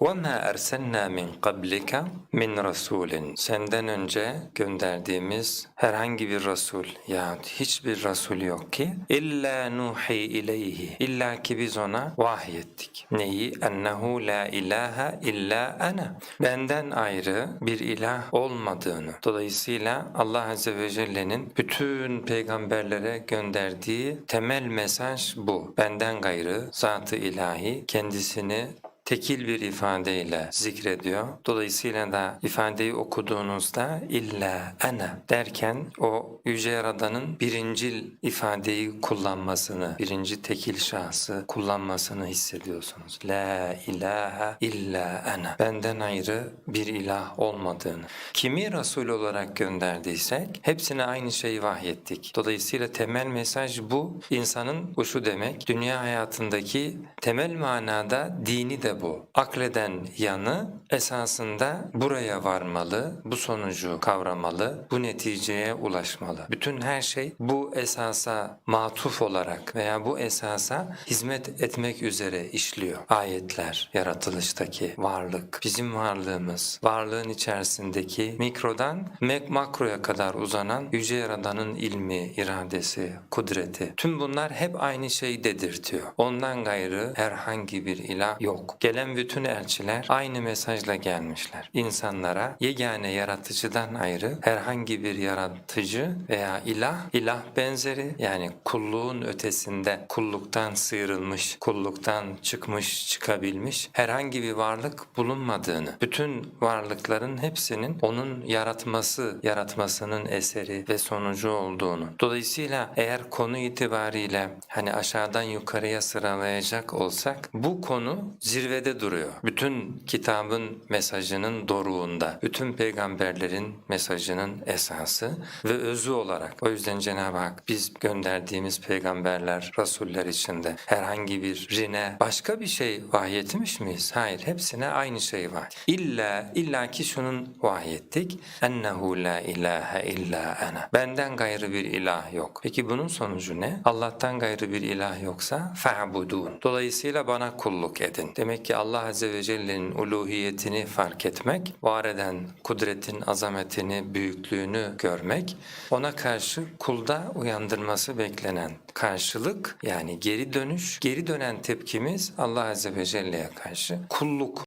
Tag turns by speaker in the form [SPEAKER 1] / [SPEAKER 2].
[SPEAKER 1] وَمَا أَرْسَلْنَا مِنْ قَبْلِكَ مِنْ رَسُولٍ Senden önce gönderdiğimiz herhangi bir Resul ya hiçbir Resul yok ki illa nuhi ileyhi illa ki biz ona vahyettik. Neyi? Ennehu la ilahe illa ana. Benden ayrı bir ilah olmadığını. Dolayısıyla Allah Azze ve Celle'nin bütün peygamberlere gönderdiği temel mesaj bu. Benden gayrı zat-ı ilahi kendisini tekil bir ifadeyle zikrediyor. Dolayısıyla da ifadeyi okuduğunuzda illa ana derken o yüce yaradanın birincil ifadeyi kullanmasını, birinci tekil şahsı kullanmasını hissediyorsunuz. La ilahe illa ana. Benden ayrı bir ilah olmadığını. Kimi Resul olarak gönderdiysek hepsine aynı şeyi vahyettik. Dolayısıyla temel mesaj bu. İnsanın bu şu demek. Dünya hayatındaki temel manada dini de bu. Akleden yanı esasında buraya varmalı, bu sonucu kavramalı, bu neticeye ulaşmalı. Bütün her şey bu esasa matuf olarak veya bu esasa hizmet etmek üzere işliyor. Ayetler, yaratılıştaki varlık, bizim varlığımız, varlığın içerisindeki mikrodan makroya kadar uzanan yüce yaradanın ilmi, iradesi, kudreti. Tüm bunlar hep aynı şeyi dedirtiyor. Ondan gayrı herhangi bir ilah yok. Gelen bütün elçiler aynı mesajla gelmişler. İnsanlara yegane yaratıcıdan ayrı herhangi bir yaratıcı veya ilah, ilah benzeri yani kulluğun ötesinde kulluktan sıyrılmış, kulluktan çıkmış, çıkabilmiş herhangi bir varlık bulunmadığını, bütün varlıkların hepsinin onun yaratması, yaratmasının eseri ve sonucu olduğunu. Dolayısıyla eğer konu itibariyle hani aşağıdan yukarıya sıralayacak olsak bu konu zirvede duruyor. Bütün kitabın mesajının doruğunda, bütün peygamberlerin mesajının esası ve özü olarak. O yüzden Cenab-ı Hak biz gönderdiğimiz peygamberler, rasuller içinde herhangi birine başka bir şey vahyetmiş miyiz? Hayır, hepsine aynı şey var. İlla, illa ki şunun vahyettik. Ennehu la ilahe illa ana. Benden gayrı bir ilah yok. Peki bunun sonucu ne? Allah'tan gayrı bir ilah yoksa fa'budun. Dolayısıyla bana kulluk edin. Demek ki Allah Azze ve Celle'nin uluhiyetini fark etmek, var eden kudretin azametini, büyüklüğünü görmek, ona karşı kulda uyandırması beklenen karşılık yani geri dönüş, geri dönen tepkimiz Allah Azze ve Celle'ye karşı kulluk